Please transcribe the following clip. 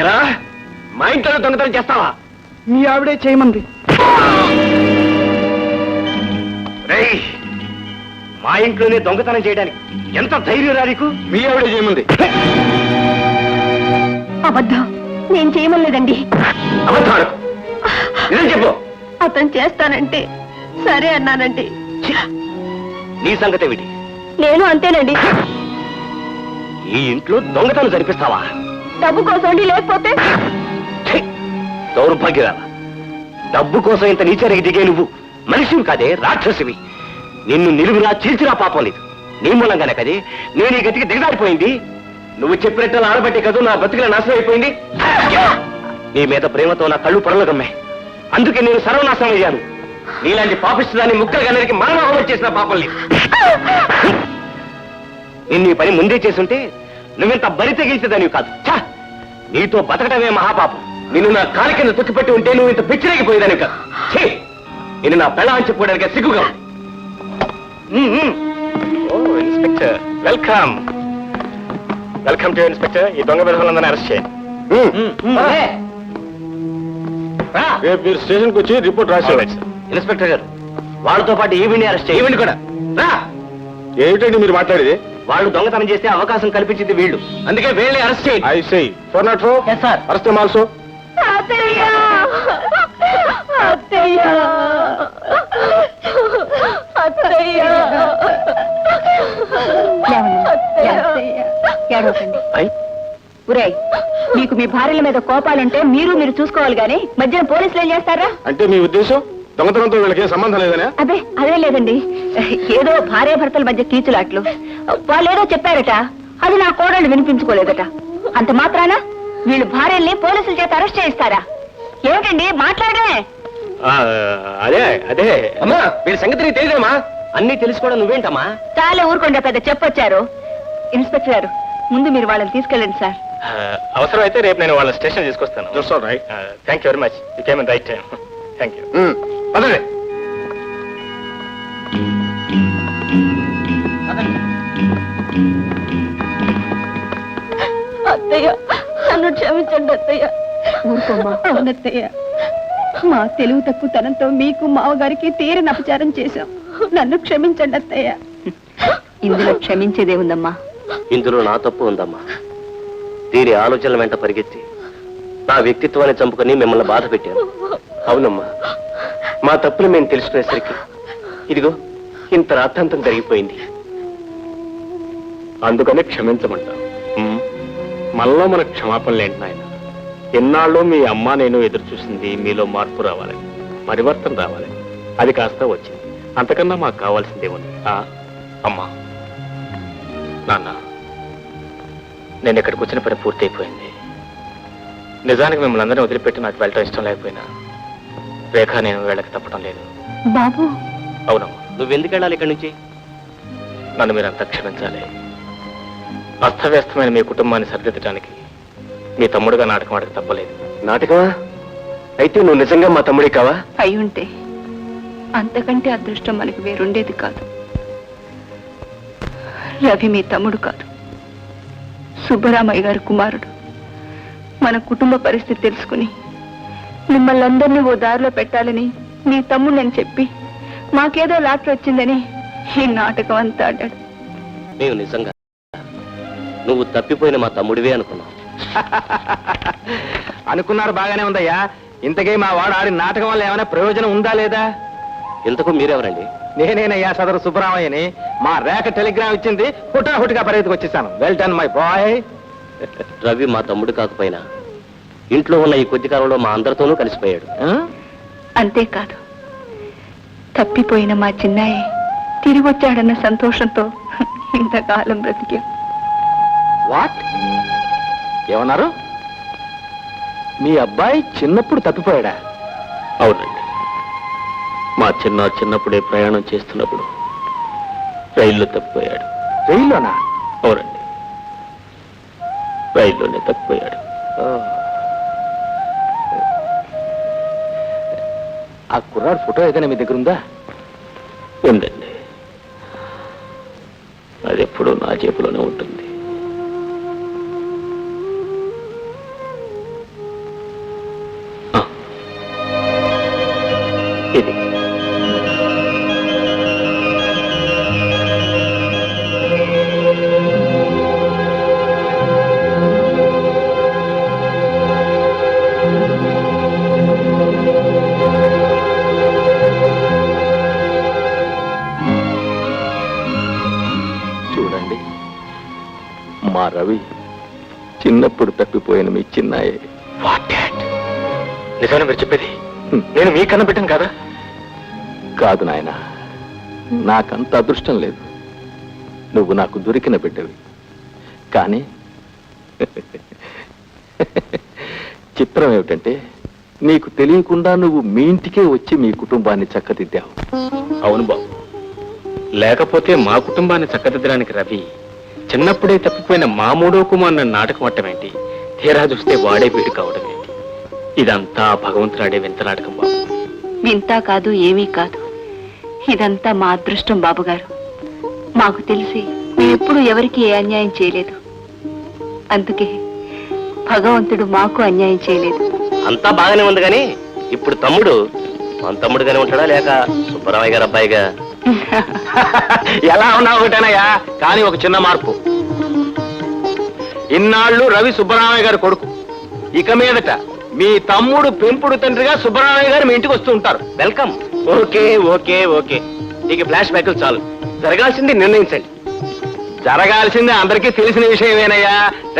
ఎరా మా ఇంట్లో దొంగతనం చేస్తావా? మీ ఆవిడే చేయమంది. రేయ్ మా ఇంట్లోనే దొంగతనం చేయడానికి ఎంత ధైర్యం రా నీకు? మీ ఆవిడే చేయమంది. అబద్ధం. నేను చేయమలేదండి. నిజం చెప్పు. అతను చేస్తానంటే సరే అన్నానండి. ఛీ! నీ సంగతి ఏమిటి? నేను అంతేనండి. ఈ ఇంట్లో దొంగతనం జరిపిస్తావా? డబ్బు కోసం లేకపోతే? ఛీ! దౌర్భాగ్యరాల. డబ్బు కోసం ఇంత నీచరికి దిగే నువ్వు మనిషివి కాదే రాక్షసివి. నిన్ను నిలువురా చీల్చిరా పాపం లేదు. నీ మూలంగానే కదే. నేను ఈ గతికి దిగజారిపోయింది. నువ్వు చెప్పినట్టు ఆడబట్టే కదూ నా బతుకుల నాశనం అయిపోయింది. నీ మీద ప్రేమతో నా కళ్ళు పొరలగమ్మే అందుకే నేను సర్వనాశనం అయ్యాను. నీలాంటి పాపిస్తుందని ముక్కలు గనరికి మానవహం చేసిన పాపం లేదు నిన్ను ఈ పని ముందే చేసుంటే నువ్వింత బరి తెగిల్చేదానివి కాదు. ఛ! నీతో బతకటమే మహాపాపం. నిన్ను నా కాలి కింద తొక్కిపెట్టి ఉంటే నువ్వు ఇంత పిచ్చిరేగిపోయేదానివి కాదు. ఛీ! నిన్ను నా పెళ్ళ అని చెప్పుకోవడానికి సిగ్గుగా. ఓ inspector welcome. Welcome to inspector. ఈ దొంగ విధానందరినీ అరెస్ట్ చేయండి. రేపు మీరు స్టేషన్కి వచ్చి రిపోర్ట్ రాసేవారు ఇన్స్పెక్టర్ గారు వాళ్ళతో పాటు ఈవిని అరెస్ట్ ఈవిని కూడా? రా. ఏమిటండి మీరు మాట్లాడేది? వాళ్ళు దొంగతనం చేస్తే అవకాశం కల్పించింది వీళ్ళు. అందుకే వీళ్ళని అరెస్ట్ చేయండి. I say. Four not four? Yes, sir. Arrest also అత్తయ్య! అత్తయ్య! అత్తయ్య! ఏడవకండి. ఐ? ఉరేయ్ మీకు మీ భార్యల మీద కోపాలుంటే మీరు మీరు చూసుకోవాలి గాని మధ్యన పోలీసులు ఏం చేస్తారా? అంటే మీ ఉద్దేశం? దొంగతనంతో వీళ్ళకి ఏం సంబంధం లేదనే? అదే అదే లేదండి. ఏదో భార్య భర్తల మధ్య కీచులాట్లు వాళ్ళు ఏదో చెప్పారట. అది నా కోడళ్ళు వినిపించుకోలేదట. అంత మాత్రాన వీళ్ళు భార్యల్ని పోలీసుల చేత అరెస్ట్ చేయిస్తారా? ఏమిటండి? మాట్లాడే అదే అదే. అమ్మా. వీడి సంగతి నీకు తెలియదేమా? అన్ని తెలుసుకోవడం నువ్వేంటమ్మా? చాలా ఊరుకుండా పెద్ద చెప్పొచ్చారు. ఇన్స్పెక్టర్ గారు ముందు మీరు వాళ్ళని తీసుకెళ్ళండి సార్. అవసరం అయితే రేపు నేను వాళ్ళ స్టేషన్ తీసుకొస్తాను. Thank you very much you came in right time thank you అదే అత్తయ్య నన్ను క్షమించండి అత్తయ్య. అవునత్తయ్య మా తెలుగు తక్కువ తనంతో మీకు మావగారికి తీరని అపచారం చేశాం. నన్ను క్షమించండి అత్తయ్య. ఇందులో క్షమించేదే ఉందమ్మా. ఇందులో నా తప్పు ఉందమ్మా. దీని ఆలోచనల వెంట పరిగెత్తి నా వ్యక్తిత్వాన్ని చంపుకొని మిమ్మల్ని బాధ పెట్టాను. అవునమ్మా. మా తప్పులు మేము తెలుసుకునేసరికి ఇదిగో ఇంత రాద్ధాంతం జరిగిపోయింది. అందుకనే క్షమించమంటా మళ్ళా మన క్షమాపణలు ఏంటి నాయన. ఎన్నాళ్ళు మీ అమ్మ నేను ఎదురు చూసింది మీలో మార్పు రావాలని పరివర్తన రావాలని అది కాస్త వచ్చింది. అంతకన్నా మాకు కావాల్సిందే ఉంది అమ్మా. నాన్న నేను ఇక్కడికి వచ్చిన పని పూర్తయిపోయింది. నిజానికి మిమ్మల్ని అందరినీ వదిలిపెట్టి నాకు వెళ్ళటం ఇష్టం లేకపోయినా రేఖ నేను వెళ్ళక తప్పడం లేదు. బాబు. అవునమ్మా. నువ్వెందుకు వెళ్ళాలి ఇక్కడి నుంచి? నన్ను మీరంతా క్షమించాలి. అస్తవ్యస్తమైన మీ కుటుంబాన్ని సరిదిద్దడానికి మీ తమ్ముడుగా నాటకం ఆడక తప్పలేదు. నాటకమా? అయితే నువ్వు నిజంగా మా తమ్ముడి కావా? అయి ఉంటే అంతకంటే అదృష్టం మనకి వేరుండేది కాదు. రవి మీ తమ్ముడు కాదు. సుబ్బరామయ్య గారి కుమారుడు. మన కుటుంబ పరిస్థితి తెలుసుకుని మిమ్మల్ని అందరినీ ఓ దారిలో పెట్టాలని మీ తమ్ముడని చెప్పి మాకేదో లాటరీ వచ్చిందని ఈ నాటకం అంతా ఆడాడు. నేను నిజంగా నువ్వు తప్పిపోయిన మా తమ్ముడివే అనుకున్నావు. అనుకున్నారు బాగానే ఉందయ్యా. ఇంతకీ మా వాడు ఆడిన నాటకం వల్ల ఏమైనా ప్రయోజనం ఉందా లేదా? ఇంతకు మీరెవరండి? నేనేనయ్యా సదరు సుబ్బరామయ్యని. మా రేఖ టెలిగ్రామ్ ఇచ్చింది హుటాహుటిగా పరిగెత్తుకు వచ్చేసాను. Well done my boy Ravi మా తమ్ముడు కాకపోయినా ఇంట్లో ఉన్న ఈ కొద్ది కాలంలో మా అందరితోనూ కలిసిపోయాడు. అంతేకాదు. తప్పిపోయిన మా చిన్నాయి తిరిగి వచ్చాడన్న సంతోషంతో ఇంతకాలం బ్రతికాం. వాట్ ఏమన్నారు? మీ అబ్బాయి చిన్నప్పుడు తప్పిపోయాడా? అవునండి. మా చిన్న చిన్నప్పుడే ప్రయాణం చేస్తున్నప్పుడు రైల్లో తప్పిపోయాడు. జైల్లోనా అవునండి. రైల్లోనే తప్పిపోయాడు. ఆ కుర్రాడు ఫోటో ఏదైనా మీ దగ్గర ఉందా? ఉందండి. అది ఎప్పుడూ నా చేతిలోనే ఉంటుంది. ఇది. రవి చిన్నప్పుడు తప్పిపోయిన మీ చిన్నాయే. నిజాన్ని మీరు చెప్పేది? నేను మీ కన్న పెట్టాను కదా? కాదు నాయన నాకంత అదృష్టం లేదు. నువ్వు నాకు దొరికిన బిడ్డవి. కానీ చిత్రం ఏమిటంటే నీకు తెలియకుండా నువ్వు మీ ఇంటికే వచ్చి మీ కుటుంబాన్ని చక్కదిద్దావు. అవును బాబు. లేకపోతే మా కుటుంబాన్ని చక్కదిద్దడానికి రవి చిన్నప్పుడే తప్పిపోయిన మా మూడో కుమార్ నాటకం ఏంటి? తీరా చూస్తే వాడే వీడు కావడం ఏంటి? ఇదంతా భగవంతుడు ఆడే వింత నాటకం బాబు. వింతా కాదు ఏమీ కాదు. ఇదంతా మా అదృష్టం బాబుగారు మాకు తెలిసి మేమెప్పుడు ఎవరికి ఏ అన్యాయం చేయలేదు. అందుకే భగవంతుడు మాకు అన్యాయం చేయలేదు. అంతా బాగానే ఉంది కానీ ఇప్పుడు తమ్ముడు మన తమ్ముడుగానే ఉంటాడా లేక సుబ్బరామయ్య గారు అబ్బాయిగా ఎలా ఉన్నావు ఒకటేనయ్యా? కానీ ఒక చిన్న మార్పు. ఇన్నాళ్ళు రవి సుబ్బరామయ్య గారి కొడుకు. ఇక మీదట మీ తమ్ముడు పెంపుడు తండ్రిగా సుబ్బరామయ్య గారు మీ ఇంటికి వస్తూ ఉంటారు. వెల్కమ్. Okay okay okay. నీకు ఫ్లాష్ బ్యాక్లు చాలు. జరగాల్సింది నిర్ణయించండి. జరగాల్సింది అందరికీ తెలిసిన విషయమేనయ్యా.